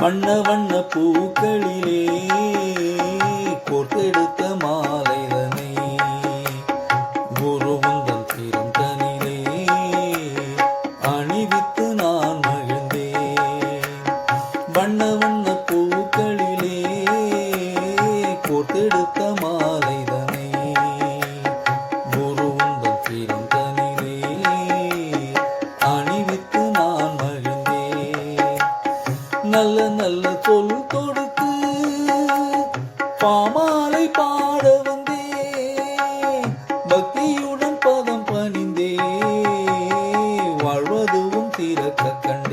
வண்ண வண்ண பூக்களிலே கோர்த்தெடுத்த மாலைதனை குருவுந்தன் சிரம் தனிலே அணிவித்து நான் மகிழ்ந்தேன். வண்ண வண்ண பூக்களிலே கோர்த்தெடுத்த நல்ல நல்ல சொல் கொடுத்து பாமாலை பாட வந்தே பக்தியுடன் பதம் பணிந்தே வாழ்வதுவும் தீரக்க கண்டேன்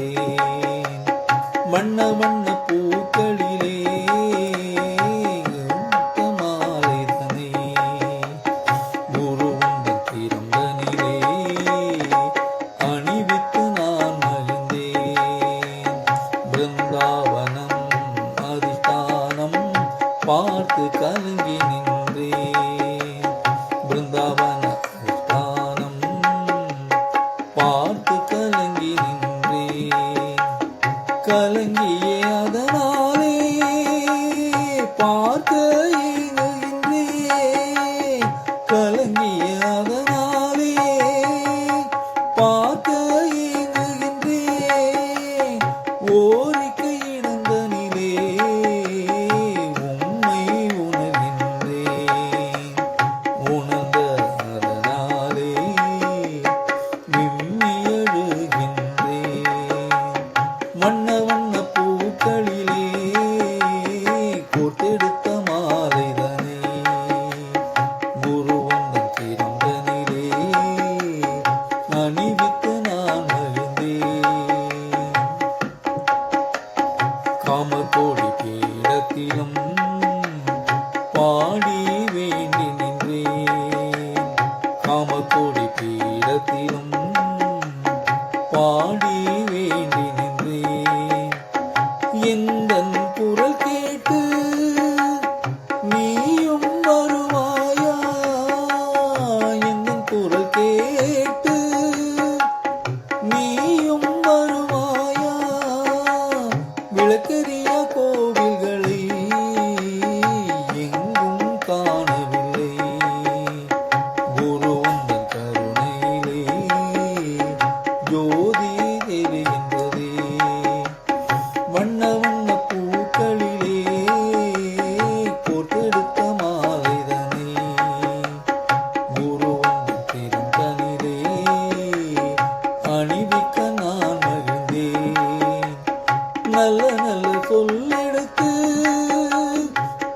பார்த்து கலங்கி நின்றேன். பிருந்தாவன அதிஷ்டானம் பார்த்து கலங்கி நின்றேன். கலங்கியே அதனாலே பார்த்து பாடி வேண்டி நின்றேன். காமக்கோடி பீடத்திலும் பாடி வேண்டி நின்றேன். எந்த குரல் கேட்டு நீயும் வருவாயா? எந்த குரல் கேட்டு நீயும் வருவாயா? விளக்கறி தெரிகின்றது வண்ண வண்ண பூக்களிலே கோட்டெடுத்த மாலைதனை. குருவன் பெருந்தனிலே அணிவிக்க நான் மகிழ்ந்தேன். நல்ல நல்ல சொல்லெடுத்து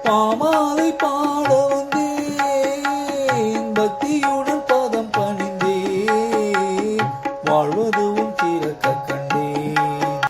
பாமாலை பாட வந்தேன். பக்தியுடன்